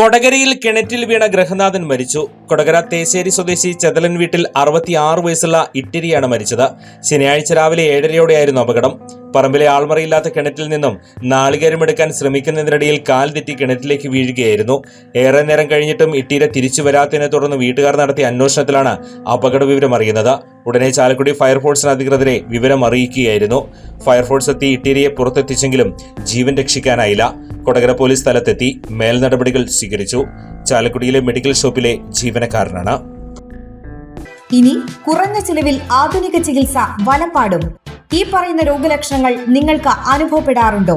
കൊടകരയിൽ കിണറ്റിൽ വീണ ഗ്രഹനാഥൻ മരിച്ചു. കൊടകര തേശ്ശേരി സ്വദേശി ചെതലൻ വീട്ടിൽ അറുപത്തിയാറ് വയസ്സുള്ള ഇട്ടിരിയാണ് മരിച്ചത്. ശനിയാഴ്ച രാവിലെ ഏഴരയോടെയായിരുന്നു അപകടം. പറമ്പിലെ ആൾമറയില്ലാത്ത കിണറ്റിൽ നിന്നും നാളികേരമെടുക്കാൻ ശ്രമിക്കുന്നതിനിടയിൽ കാൽ തെറ്റി കിണറ്റിലേക്ക് വീഴുകയായിരുന്നു. ഏറെ നേരം കഴിഞ്ഞിട്ടും ഇട്ടീര തിരിച്ചു വരാത്തതിനെ തുടർന്ന് വീട്ടുകാർ നടത്തിയ അന്വേഷണത്തിലാണ് അപകട വിവരം അറിയുന്നത്. ഉടനെ ചാലക്കുടി ഫയർഫോഴ്സിന് അധികൃതരെ വിവരം അറിയിക്കുകയായിരുന്നു ഫയർഫോഴ്സ് എത്തി ഇട്ടീരയെ പുറത്തെത്തിച്ചെങ്കിലും ജീവൻ രക്ഷിക്കാനായില്ല. കൊടകര പോലീസ് സ്ഥലത്തെത്തി മേൽ നടപടികൾ സ്വീകരിച്ചു. ചാലക്കുടിയിലെ മെഡിക്കൽ ഷോപ്പിലെ ജീവനക്കാരനാണ്. ഇനി കുറഞ്ഞ ചിലവിൽ ആധുനിക ചികിത്സ വലപ്പാടും ഈ പറയുന്ന രോഗലക്ഷണങ്ങൾ നിങ്ങൾക്ക് അനുഭവപ്പെടാറുണ്ടോ?